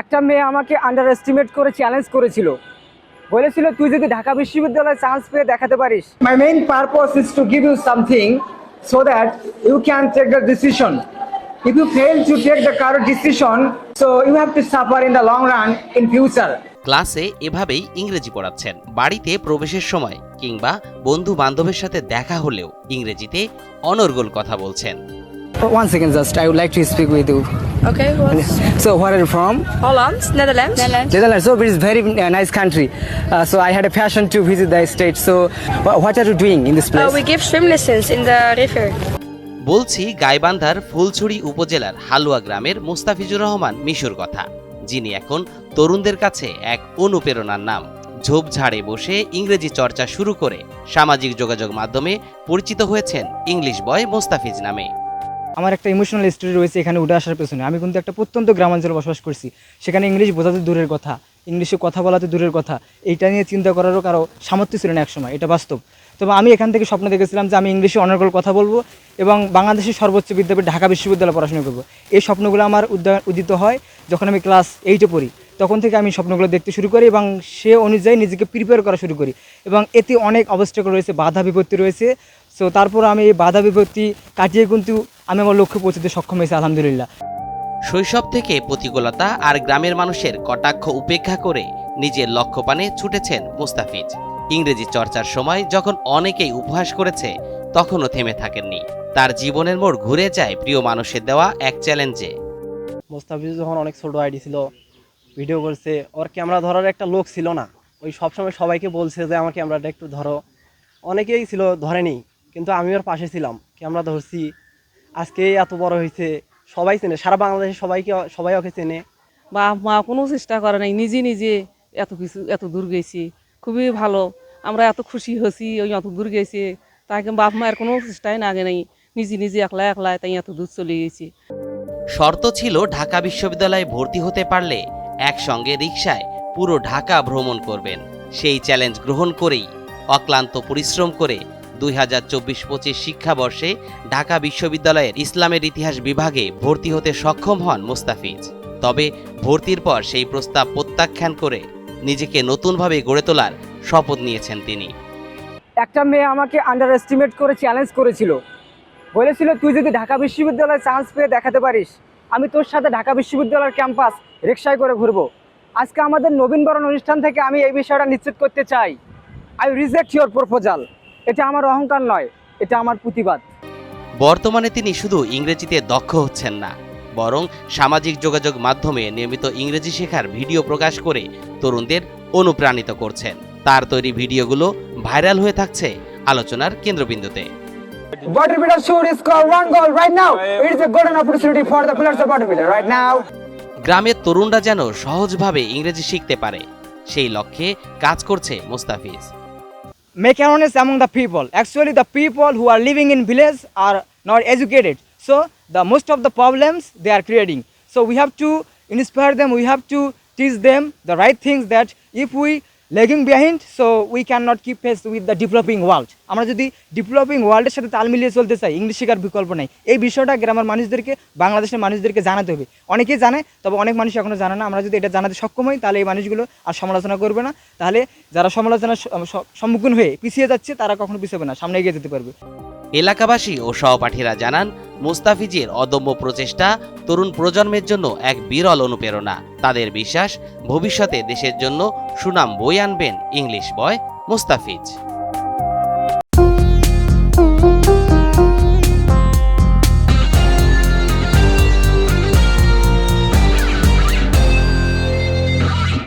একটা মেয়ে আমাকে আন্ডার এস্টিমেট করে চ্যালেঞ্জ করেছিল। বলেছিল, তুই যদি ঢাকা বিশ্ববিদ্যালয়ে চান্স পেয়ে দেখাতে পারিস my main purpose is to give you something so that you can take the decision if you fail to take the correct decision so you have to suffer in the long run in future ক্লাসে এভাবেই ইংরেজি পড়াচ্ছেন। বাড়িতে প্রবেশের সময় কিংবা বন্ধু বান্ধবের সাথে দেখা হলেও ইংরেজিতে অনর্গল কথা বলছেন। One second, just I would like to speak with you. Okay, what's So, where are you from? Holland, Netherlands? Netherlands. Netherlands. So, it is very uh, nice country. Uh, so, I had a passion to visit the state. So, wha- what are you doing in this place? Uh, we give swim lessons in the river. বলছি গাইবান্ধার ফুলছড়ি উপজেলার হালুয়া গ্রামের মুস্তাফিজুর রহমান মিশুর কথা যিনি এখন তরুণদের কাছে এক অনুপ্রেরণার নাম ঝোপঝাড়ে বসে ইংরেজি চর্চা শুরু করে সামাজিক যোগাযোগ মাধ্যমে পরিচিত হয়েছেন ইংলিশ বয় মোস্তাফিজ নামে আমার একটা ইমোশনাল স্টোরি রয়েছে এখানে উঠে আসার পেছনে। আমি কিন্তু একটা প্রত্যন্ত গ্রামাঞ্চলে বসবাস করছি। সেখানে ইংলিশ বোঝাতে দূরের কথা ইংলিশে কথা বলাতে দূরের কথা, এইটা নিয়ে চিন্তা করারও কারও সামর্থ্য ছিল না একসময়, এটা বাস্তব। তবে আমি এখান থেকে স্বপ্ন দেখেছিলাম যে আমি ইংলিশে অনর্গল কথা বলব এবং বাংলাদেশের সর্বোচ্চ বিদ্যাপীঠ ঢাকা বিশ্ববিদ্যালয়ে পড়াশোনা করব। এই স্বপ্নগুলো আমার উদিত হয় যখন আমি ক্লাস এইটে পড়ি। তখন থেকে আমি স্বপ্নগুলো দেখতে শুরু করি এবং সে অনুযায়ী নিজেকে প্রিপেয়ার করা শুরু করি। এবং এতে অনেক অবস্ট্রাকল রয়েছে, বাধা বিপত্তি রয়েছে। সো তারপর আমি এই বাধা বিপত্তি কাটিয়ে কিন্তু আমি আমার লক্ষ্যে পৌঁছতে সক্ষম হয়েছি আলহামদুলিল্লাহ। শৈশব থেকে প্রতিকূলতা আর গ্রামের মানুষের কটাক্ষ উপেক্ষা করে নিজের লক্ষ্যপানে ছুটেছেন মুস্তাফিজ। ইংরেজি চর্চার সময় যখন অনেকেই উপহাস করেছে তখনও থেমে থাকেননি। তার জীবনের মোড় ঘুরে যায় প্রিয় মানুষের দেওয়া এক চ্যালেঞ্জে। মোস্তাফিজ যখন অনেক ছোট আইডি ছিল ভিডিও করছে ওর ক্যামেরা ধরার একটা লোক ছিল না। ওই সবসময় সবাইকে বলছে যে আমার ক্যামেরাটা একটু ধরো। অনেকেই ছিল ধরেনি। কিন্তু আমি ওর পাশে ছিলাম ক্যামেরা ধরছি। আজকে এত বড় হয়েছে সবাই চেনে সারা বাংলাদেশে সবাইকে সবাই ওকে চেনে। বাপ মা কোনো চেষ্টা করে নাই নিজে নিজে এত কিছু এত দূর গেছি খুবই ভালো। আমরা এত খুশি হয়েছি ওই এত দূর গেছি তাকে বাপ মায়ের কোনো চেষ্টাই না আগে নাই নিজে নিজে একলা একলা তাই এত দূর চলে গেছি। শর্ত ছিল ঢাকা বিশ্ববিদ্যালয়ে ভর্তি হতে পারলে একসঙ্গে রিকশায় পুরো ঢাকা ভ্রমণ করবেন। সেই চ্যালেঞ্জ গ্রহণ করেই অক্লান্ত পরিশ্রম করে দুই হাজার চব্বিশ পঁচিশ শিক্ষাবর্ষে ঢাকা বিশ্ববিদ্যালয়ের ইসলামের ইতিহাস বিভাগে ভর্তি হতে সক্ষম হন মুস্তাফিজ। তবে ভর্তির পর সেই প্রস্তাব প্রত্যাখ্যান করে নিজেকে নতুনভাবে গড়ে তোলার শপথ নিয়েছেন তিনি। একটা মেয়ে আমাকে আন্ডার এস্টিমেট করে চ্যালেঞ্জ করেছিল। বলেছিল, তুই যদি ঢাকা বিশ্ববিদ্যালয়ে চান্স পেয়ে দেখাতে পারিস, আমি তোর সাথে ঢাকা বিশ্ববিদ্যালয়ের ক্যাম্পাস রিক্সায় করে ঘুরবো। আজকে আমাদের নবীনবরণ অনুষ্ঠান থেকে আমি এই বিষয়টা নিশ্চিত করতে চাই। আই রিজেক্ট ইউর প্রপোজাল এটা আমার অহংকার নয় এটা আমার প্রতিবাদ বর্তমানে তিনি শুধু ইংরেজিতে দক্ষ হচ্ছেন না বরং সামাজিক যোগাযোগ মাধ্যমে নিয়মিত ইংরেজি শেখার ভিডিও প্রকাশ করে তরুণদের অনুপ্রাণিত করছেন তার তৈরি ভিডিওগুলো ভাইরাল হয়ে থাকছে আলোচনার কেন্দ্রবিন্দুতে Bodybuilder should score one goal right now. It a golden opportunity for the players of bodybuilder right now. গ্রামের তরুণরা যেন সহজভাবে ইংরেজি শিখতে পারে সেই লক্ষ্যে কাজ করছে Mustafiz awareness among the people. Actually, the people who are living in village are not educated. So, the most of the problems they are creating. So, we have to inspire them. We have to teach them the right things that if we lagging so we we not keep face with the developing world. আমরা যদি developing ওয়ার্ল্ডের সাথে তাল মিলিয়ে চলতে চাই English শেখার বিকল্প নেই। এই বিষয়টা গ্রামের মানুষদেরকে, বাংলাদেশের মানুষদেরকে জানাতে হবে। অনেকেই জানে, তবে অনেক মানুষ এখনও জানে না। আমরা যদি এটা জানাতে সক্ষম হই, তাহলে এই মানুষগুলো আর সমালোচনা করবে না। তাহলে যারা সমালোচনার সম্মুখীন হয়ে পিছিয়ে যাচ্ছে, তারা কখনো পিছাবে না, সামনে এগিয়ে যেতে পারবে। এলাকাবাসী ও সহপাঠীরা জানান মুস্তাফিজের অদম্য প্রচেষ্টা তরুণ প্রজন্মের জন্য এক বিরল অনুপ্রেরণা। তাদের বিশ্বাস, ভবিষ্যতে দেশের জন্য সুনাম বই আনবেন ইংলিশ বয় মুস্তাফিজ।